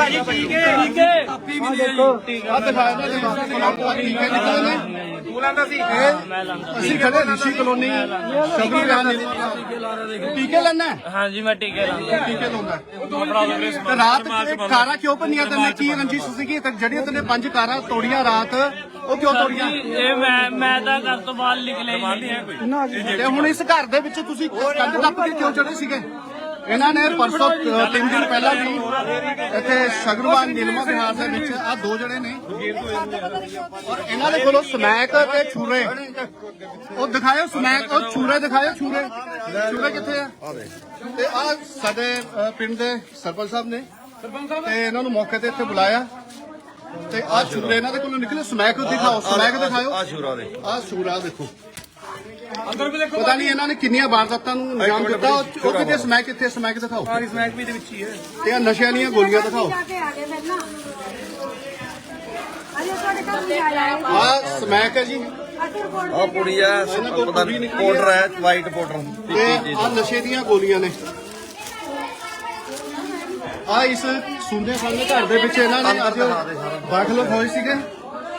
ਜੀ ਠੀਕ ਹੈ? ਠੀਕ ਹੈ। ਕਾਪੀ ਮਿਲੀ ਹੈ ਜੀ ਆ ਦਿਖਾਇਆ ਨਾ ਦਿਖਾਇਆ ਟੀਕੇ ਨਿਕਲੇ ਨੇ? ਤੂੰ ਲੈਂਦਾ ਸੀ? ਅਸੀਂ ਖੜੇ ਰਿਸ਼ੀ ਕਲੋਨੀ ਸ਼ਬਰੀ ਵਿਆਨ ਟੀਕੇ ਲੈਣਾ ਹਾਂਜੀ ਮੈਂ ਟੀਕੇ ਲਾਉਂਦਾ ਟੀਕੇ ਲਾਉਂਦਾ ਤੇ ਰਾਤ ਇਹ ਕਾਰਾਂ ਕਿਉਂ ਭੰਨੀਆਂ ਤੈਨੇ? ਕੀ ਰੰਜਿਸ਼ ਸੀਗੀ ਤੇ ਜਿਹੜੀਆਂ ਤੈਨੇ ਪੰਜ ਕਾਰਾਂ ਤੋੜੀਆਂ ਰਾਤ ਉਹ ਕਿਉਂ ਤੋੜੀਆਂ? ਇਹ ਮੈਂ ਮੈਂ ਤਾਂ ਘਰ ਤੋਂ ਬਾਹਰ ਨਿਕਲੇ ਨਹੀਂ। ਤੇ ਹੁਣ ਇਸ ਘਰ ਦੇ ਵਿੱਚ ਤੁਸੀਂ ਕੰਧ ਟੱਪ ਕੇ ਕਿਉਂ ਚੜੇ ਸੀਗੇ? ਇਹਨਾਂ ਨੇ ਪਰਸੋਂ ਅ, ਤਿੰਨ ਦਿਨ ਪਹਿਲਾਂ ਵੀ ਇੱਥੇ ਸ਼ਗਰਵਾਨ ਨਿਲਮਾ ਵਿਹਾਰ ਦੇ ਵਿੱਚ ਆ ਦੋ ਜਣੇ ਨੇ। ਔਰ ਇਹਨਾਂ ਦੇ ਕੋਲੋਂ ਸਮੈਕ ਤੇ ਛੂਰੇ। ਉਹ ਦਿਖਾਇਓ ਸਮੈਕ ਉਹ ਛੂਰੇ ਦਿਖਾਇਓ ਛੂਰੇ। ਛੂਰੇ ਕਿੱਥੇ ਆ? ਤੇ ਆ ਸਾਡੇ ਅ, ਪਿੰਡ ਦੇ ਸਰਪੰਚ ਸਾਹਿਬ ਨੇ। ਤੇ ਇਹਨਾਂ ਨੂੰ ਮੌਕੇ ਤੇ ਇੱਥੇ ਬੁਲਾਇਆ। ਤੇ ਆ ਛੂਰੇ ਇਹਨਾਂ ਦੇ ਕੋਲੋਂ ਨਿਕਲੇ। ਸਮੈਕ ਦਿਖਾਓ ਸਮੈਕ ਦਿਖਾਓ ਆ ਛੂਰਾ ਦੇ। ਆ ਛੂਰਾ ਦੇਖੋ। ਅੰਦਰ ਵੀ ਦੇਖੋ ਪਤਾ ਨਹੀਂ ਇਹਨਾਂ ਨੇ ਕਿੰਨੀਆਂ ਵਾਰਦਾਤਾਂ ਨੂੰ ਅੰਜਾਮ ਦਿੱਤਾ। ਉਹ ਉਹ ਕਿਤੇ ਸਮੈਕ ਕਿੱਥੇ ਸਮੈਕ ਦਿਖਾਓ। ਸਾਰੀ ਸਮੈਕ ਵੀ ਦੇ ਵਿੱਚ ਹੀ ਹੈ। ਤੇ ਆ ਨਸ਼ਿਆਂ ਦੀਆਂ ਗੋਲੀਆਂ ਦਿਖਾਓ। ਜਾ ਕੇ ਆ ਗਏ ਫਿਰ ਨਾ। ਅਜੇ ਤੁਹਾਡੇ ਘਰ ਨਹੀਂ ਆਇਆ। ਹੈ ਆ ਸਮੈਕ ਹੈ ਜੀ। ਅਸੀਂ ਰਿਪੋਰਟ ਆ ਪਤਾ ਨਹੀਂ ਪਾਊਡਰ ਹੈ ਵਾਈਟ ਪਾਊਡਰ ਤੇ ਆ ਨਸ਼ੇ ਦੀਆਂ ਗੋਲੀਆਂ ਨੇ। ਆ ਇਸ ਸੁੰਦੇ ਖਾਨੇ ਘਰ ਦੇ ਵਿੱਚ ਇਹਨਾਂ ਨੇ ਅੱਜ ਦਾਖਲ ਹੋਏ ਸੀਗੇ।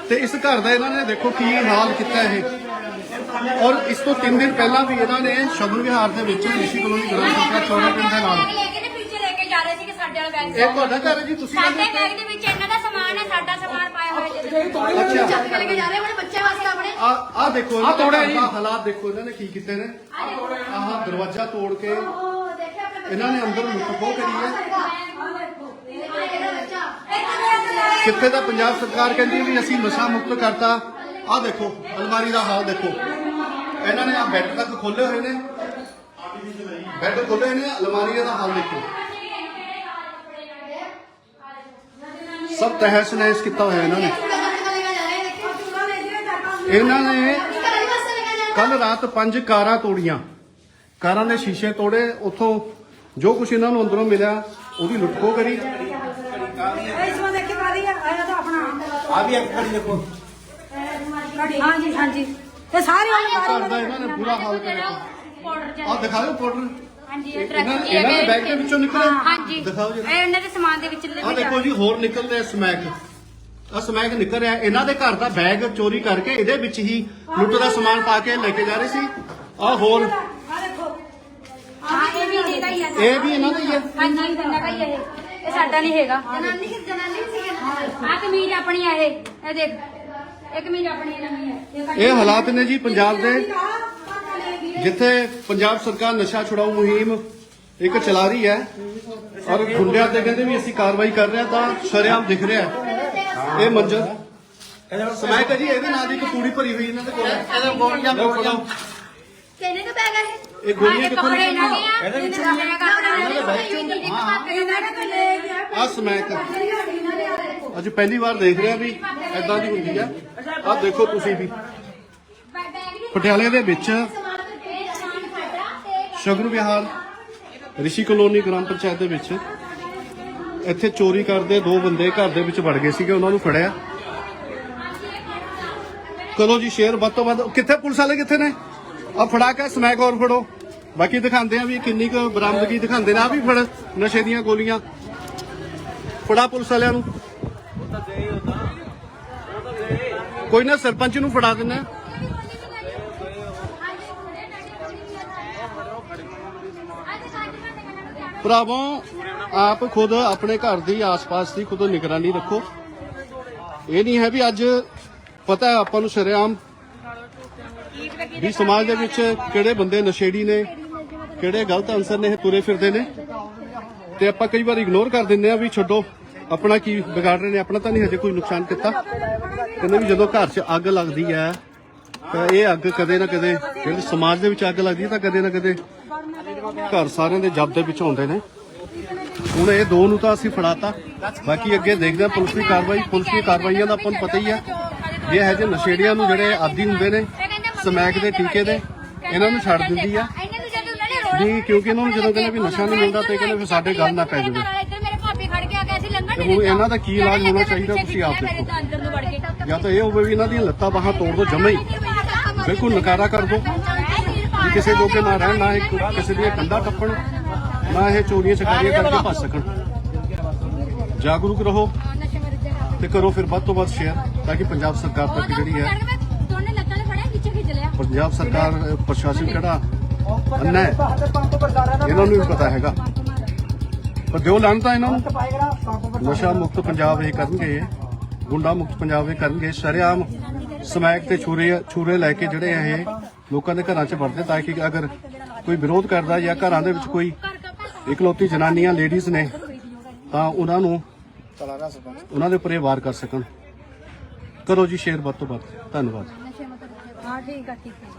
ਤੇ ਇਸ ਘਰ ਦਾ ਇਹਨਾਂ ਨੇ ਦੇਖੋ ਕੀ ਹਾਲ ਕੀਤਾ ਇਹ। ਔਰ ਇਸ ਤੋਂ 3 ਦਿਨ ਪਹਿਲਾਂ ਵੀ ਇਹਨਾਂ ਨੇ ਸ਼ਗਨ ਵਿਹਾਰ ਦੇ ਵਿੱਚ ਰਿਸ਼ੀ ਕਲੋਨੀ ਗ੍ਰਾਮ ਪੰਚਾਇਤ ਚੌੜਾ ਪਿੰਡ ਦੇ ਨਾਲ ਲੈ ਕੇ ਤੇ ਪਿੱਛੇ ਲੈ ਕੇ ਜਾ ਰਹੇ ਸੀਗੇ ਸਾਡੇ ਵਾਲਾ ਬੈਗ ਇਹ ਤੁਹਾਡਾ ਘਰ ਹੈ ਜੀ ਤੁਸੀਂ ਸਾਡੇ ਕਹਿੰਦੇ ਬੈਗ ਦੇ ਵਿੱਚ ਇਹਨਾਂ ਦਾ ਸਮਾਨ ਹੈ ਸਾਡਾ ਸਮਾਨ ਪਾਇਆ ਹੋਇਆ ਜੀ ਅੱਛਾ ਚੱਕ ਕੇ ਲੈ ਕੇ ਜਾ ਰਹੇ ਆਪਣੇ ਬੱਚੇ ਵਾਸਤੇ ਆਪਣੇ। ਆ ਆ ਦੇਖੋ ਆ ਜੀ। ਹਾਲਾਤ ਦੇਖੋ ਇਹਨਾਂ ਨੇ ਕੀ ਕੀਤੇ ਨੇ? ਆਹ ਦਰਵਾਜ਼ਾ ਤੋੜ ਕੇ ਇਹਨਾਂ ਨੇ ਅੰਦਰ ਖੋਹ ਕਰੀ ਹੈ। ਇਹਦਾ ਬੱਚਾ। ਇੱਕ ਕਿੱਥੇ ਦਾ ਪੰਜਾਬ ਸਰਕਾਰ ਕਹਿੰਦੀ ਵੀ ਅਸੀਂ ਨਸ਼ਾ ਮੁਕਤ ਕਰਤਾ। ਆ ਦੇਖੋ ਅਲਮਾਰੀ ਦਾ ਹਾਲ ਦੇਖੋ। ਇਹਨਾਂ ਨੇ ਆ ਬੈੱਡ ਤੱਕ ਖੋਲੇ ਹੋਏ ਨੇ। ਬੈੱਡ ਖੋਲੇ ਹੋਏ ਨੇ, ਅਲਮਾਰੀ ਦਾ ਹਾਲ ਦੇਖੋ। ਸਭ ਤਹਿਸ ਨਹਿਸ ਕੀਤਾ ਹੋਇਆ ਇਹਨਾਂ ਨੇ। ਇਹਨਾਂ ਨੇ ਕੱਲ ਰਾਤ ਪੰਜ ਕਾਰਾਂ ਤੋੜੀਆਂ। ਕਾਰਾਂ ਦੇ ਸ਼ੀਸ਼ੇ ਤੋੜੇ, ਉੱਥੋਂ ਜੋ ਕੁਝ ਇਹਨਾਂ ਨੂੰ ਅੰਦਰੋਂ ਮਿਲਿਆ, ਉਹਦੀ ਲੁੱਟਖੋ ਕਰੀ। ਆ ਵੀ ਇੱਕ ਖੜੀ ਦੇਖੋ ਹਾਂਜੀ ਹਾਂਜੀ। ਤੇ ਸਾਰੇ ਉਹ ਘਰ ਦਾ ਇਹਨਾਂ ਨੇ ਬੁਰਾ ਹਾਲ ਕਰਿਆ। ਪਾਊਡਰ ਆ ਦਿਖਾਓ ਪਾਊਡਰ। ਹਾਂਜੀ ਇਹ ਇਹਨਾਂ ਟਰੱਕ ਇਹਨਾਂ ਦੇ ਬੈਗ ਦੇ ਵਿੱਚੋਂ। ਨਿਕਲੇ। ਹਾਂਜੀ। ਦਿਖਾਓ ਜੀ। ਇਹ ਇਹਨਾਂ ਦੇ ਸਮਾਨ ਦੇ ਵਿੱਚ ਆ ਦੇਖੋ ਜੀ ਹੋਰ ਨਿਕਲਦੇ ਆ ਸਮੈਕ। ਆ ਸਮੈਕ ਨਿਕਲ ਰਿਹਾ। ਇਹਨਾਂ ਦੇ ਘਰ ਦਾ ਬੈਗ ਚੋਰੀ ਕਰਕੇ ਇਹਦੇ ਵਿੱਚ ਹੀ ਲੁੱਟ ਦਾ ਸਮਾਨ ਪਾ ਕੇ ਲੈ ਕੇ ਜਾ ਰਹੇ ਸੀ। ਆ ਹੋਰ। ਆ ਦੇਖੋ। ਹਾਂ ਇਹ ਵੀ ਇਹਦਾ ਹੀ ਹੈ ਇਹ ਵੀ ਇਹਨਾਂ ਦਾ ਹੀ ਹੈ ਹਾਂਜੀ ਇਹਨਾਂ ਦਾ ਹੀ ਹੈ ਇਹ। ਇਹ ਸਾਡਾ ਨਹੀਂ ਹੈਗਾ। ਜਨਾਨੀ ਜਨਾਨੀ ਸੀ ਆ। ਕਮੀਜ਼ ਆਪਣੀ ਹੈ ਇਹ। ਇਹ ਦੇਖ। ਇਹ ਕਮੀਜ਼ ਆਪਣੀ ਹੈ ਨਵੀਂ ਹੈ। ਇਹ ਹਾਲਾਤ ਨੇ ਜੀ ਪੰਜਾਬ ਦੇ। ਜਿੱਥੇ ਪੰਜਾਬ ਸਰਕਾਰ ਨਸ਼ਾ ਛੁਡਾਊ ਮੁਹਿੰਮ ਇੱਕ ਚਲਾ ਰਹੀ ਹੈ ਔਰ ਗੁੰਡਿਆਂ ਤੇ ਕਹਿੰਦੇ ਵੀ ਅਸੀਂ ਕਾਰਵਾਈ ਕਰ ਰਹੇ ਹਾਂ ਤਾਂ ਸ਼ਰੇਆਮ ਦਿਖ ਰਿਹਾ ਹੈ। ਇਹ ਮੰਜ਼ਰ ਸਮੈਕ ਹੈ ਜੀ ਇਹਦੇ ਨਾਲ ਦੀ ਇੱਕ ਤੂੜੀ ਭਰੀ ਹੋਈ ਇਹਨਾਂ ਦੇ ਕੋਲ। ਇਹਦੇ ਗੋਲੀਆਂ ਗੋਲੀਆਂ ਹੈ ਇਹ ਗੋਲੀਆਂ ਹਾਂ, ਕਿੱਥੋਂ ਨਿਕਲੀਆਂ? ਆ। ਵਿੱਚ ਆ ਅੱਜ ਪਹਿਲੀ ਵਾਰ ਦੇਖ ਰਿਹਾ ਵੀ ਐਦਾਂ ਦੀ ਹੁੰਦੀ ਆ ਆ ਦੇਖੋ ਤੁਸੀਂ ਵੀ। ਪਟਿਆਲੇ ਦੇ ਵਿੱਚ ਸ਼ਗਨ ਵਿਹਾਰ ਰਿਸ਼ੀ ਕਲੋਨੀ ਗ੍ਰਾਮ ਪੰਚਾਇਤ ਦੇ ਵਿੱਚ ਇੱਥੇ ਚੋਰੀ ਕਰਦੇ ਦੋ ਬੰਦੇ ਘਰ ਦੇ ਵਿੱਚ ਵੜ ਗਏ ਸੀਗੇ, ਉਹਨਾਂ ਨੂੰ ਫੜਿਆ। ਚਲੋ ਜੀ ਸ਼ੇਰ? ਵੱਧ ਤੋਂ ਵੱਧ ਕਿੱਥੇ ਪੁਲਿਸ ਵਾਲੇ ਕਿੱਥੇ ਨੇ? ਆ ਫੜਾ ਕੇ ਸਮੈਕ ਹੋਰ ਫੜੋ। ਬਾਕੀ ਦਿਖਾਉਂਦੇ ਆ ਵੀ ਕਿੰਨੀ ਕੁ ਬਰਾਮਦਗੀ ਦਿਖਾਉਂਦੇ ਨੇ। ਆ ਵੀ ਫੜ, ਨਸ਼ੇ ਦੀਆਂ ਗੋਲੀਆਂ। ਫੜਾ ਪੁਲਿਸ ਵਾਲਿਆਂ ਨੂੰ। ਕੋਈ ਨਾ ਸਰਪੰਚ ਨੂੰ ਫੜਾ ਦਿੰਦੇ ਆ। ਭਰਾਵੋ, ਆਪ ਖੁਦ ਆਪਣੇ ਘਰ ਦੀ ਆਸ-ਪਾਸ ਦੀ ਖੁਦ ਨਿਗਰਾਨੀ ਰੱਖੋ। ਇਹ ਨਹੀਂ ਹੈ ਵੀ ਅੱਜ ਪਤਾ ਹੈ ਆਪਾਂ ਨੂੰ ਸ਼ਰੇਆਮ ਵੀ ਸਮਾਜ ਦੇ ਵਿੱਚ ਕਿਹੜੇ ਬੰਦੇ ਨਸ਼ੇੜੀ ਨੇ, ਕਿਹੜੇ ਗਲਤ ਅਨਸਰ ਨੇ ਇਹ ਤੁਰੇ ਫਿਰਦੇ ਨੇ। ਤੇ ਆਪਾਂ ਕਈ ਵਾਰ ਇਗਨੋਰ ਕਰ ਦਿੰਦੇ ਆ ਵੀ ਛੱਡੋ। ਆਪਣਾ ਕੀ ਵਿਗਾੜ ਰਹੇ ਨੇ? ਆਪਣਾ ਤਾਂ ਨਹੀਂ ਹਜੇ ਕੋਈ ਨੁਕਸਾਨ ਕੀਤਾ। ਕਹਿੰਦੇ ਵੀ ਜਦੋਂ ਘਰ 'ਚ ਅੱਗ ਲੱਗਦੀ ਹੈ ਤਾਂ ਇਹ ਅੱਗ ਕਦੇ ਨਾ ਕਦੇ ਕਹਿੰਦੇ ਸਮਾਜ ਦੇ ਵਿੱਚ ਅੱਗ ਲੱਗਦੀ ਹੈ ਤਾਂ ਕਦੇ ਨਾ ਕਦੇ ਘਰ ਸਾਰਿਆਂ ਦੇ ਜਦ ਦੇ ਵਿੱਚ ਆਉਂਦੇ ਨੇ। ਹੁਣ ਇਹ ਦੋ ਨੂੰ ਤਾਂ ਅਸੀਂ ਫੜਾਤਾ। ਬਾਕੀ ਅੱਗੇ ਦੇਖਦੇ ਹਾਂ ਪੁਲਿਸ ਦੀ ਕਾਰਵਾਈ। ਪੁਲਿਸ ਦੀ ਕਾਰਵਾਈਆਂ ਦਾ ਆਪਾਂ ਨੂੰ ਪਤਾ ਹੀ ਹੈ ਇਹ ਜਿਹੇ ਨਸ਼ੇੜੀਆਂ ਨੂੰ ਜਿਹੜੇ ਆਦੀ ਹੁੰਦੇ ਨੇ ਸਮੈਕ ਦੇ ਟੀਕੇ ਦੇ ਇਹਨਾਂ ਨੂੰ ਛੱਡ ਦਿੰਦੀ ਆ ਇਹਨਾਂ ਨੂੰ ਜਦੋਂ ਉਹਨਾਂ ਨੇ ਰੋਡ ਵੀ ਕਿਉਂਕਿ ਇਹਨਾਂ ਨੂੰ ਜਦੋਂ ਕਹਿੰਦੇ ਵੀ ਨਸ਼ਾ ਨਹੀਂ ਮਿਲਦਾ ਤੇ ਕਹਿੰਦੇ ਫਿਰ ਸਾਡੇ ਗੱਲ ਨਾ ਪੈ ਜਾਵੇ ਇੱਧਰ ਮੇਰੇ ਭਾਬੀ ਖੜ ਕੇ ਆ ਕੇ ਅਸੀਂ ਲੰਘਣ ਤੇ ਹੁਣ। ਇਹਨਾਂ ਦਾ ਕੀ ਇਲਾਜ ਹੋਣਾ ਚਾਹੀਦਾ ਤੁਸੀਂ ਆਪ ਦੇਖੋ। ਤਾਂ ਅੰਦਰ ਨੂੰ ਵੜ ਗਏ ਜਾਂ ਤਾਂ ਇਹ ਹੋਵੇ ਵੀ ਇਹਨਾਂ ਦੀਆਂ ਲੱਤਾਂ ਬਾਹਾਂ ਤੋੜ ਦੋ ਜਮੇ ਹੀ। ਬਿਲਕੁਲ ਨਕਾਰਾ ਕਰ ਦੋ। ਵੀ ਕਿਸੇ ਜੋਗੇ ਨਾ ਰਹਿਣ ਨਾ ਇਹ ਕਿਸੇ ਦੀਆਂ ਕੰਧਾਂ ਟੱਪਣ ਨਾ ਇਹ ਚੋਰੀਆਂ ਚਕਾਰੀਆਂ ਕਰਕੇ ਭੱਜ ਸਕਣ। ਜਾਗਰੂਕ ਰਹੋ ਤੇ ਕਰੋ ਫਿਰ ਵੱਧ ਤੋਂ ਵੱਧ ਸ਼ੇਅਰ ਤਾਂ ਕਿ ਪੰਜਾਬ ਸਰਕਾਰ ਤੱਕ ਜਿਹੜੀ ਹੈ ਦੋਨੇ ਲੱਤਾਂ ਨੇ ਫੜਿਆ ਪਿੱਛੇ ਖਿੱਚ ਲਿਆ। ਪੰਜਾਬ ਸਰਕਾਰ ਪ੍ਰਸ਼ਾਸਨ ਕਿਹੜਾ ਅੰਨਾ ਹੈ ਇਹਨਾਂ ਨੂੰ ਵੀ ਪਤਾ ਹੈਗਾ। ਪਰ ਦਿਓ ਲਾਂਤਾ ਇਹਨਾਂ ਨੂੰ। ਨਸ਼ਾ ਮੁਕਤ ਪੰਜਾਬ ਇਹ ਕਰਨਗੇ ਗੁੰਡਾ ਮੁਕਤ ਪੰਜਾਬ ਇਹ ਕਰਨਗੇ। ਸ਼ਰੇਆਮ ਸਮੈਕ ਤੇ ਛੁਰੇ ਛੁਰੇ ਲੈ ਕੇ ਜਿਹੜੇ ਆ ਇਹ ਲੋਕਾਂ ਦੇ ਘਰਾਂ 'ਚ ਵੜਦੇ ਤਾਂ ਕਿ ਅਗਰ ਕੋਈ ਵਿਰੋਧ ਕਰਦਾ ਜਾਂ ਘਰਾਂ ਦੇ ਵਿੱਚ ਕੋਈ ਇਕਲੌਤੀ ਜਨਾਨੀਆਂ ਲੇਡੀਜ਼ ਨੇ ਤਾਂ ਉਹਨਾਂ ਨੂੰ ਉਹਨਾਂ ਦੇ ਉੱਪਰ ਇਹ ਵਾਰ ਕਰ ਸਕਣ। ਕਰੋ ਜੀ ਸ਼ੇਅਰ ਵੱਧ ਤੋਂ ਵੱਧ। ਧੰਨਵਾਦ। ਨਸ਼ੇ ਮਤ ਹਾਂ ਠੀਕ ਆ ਠੀਕ ਹੈ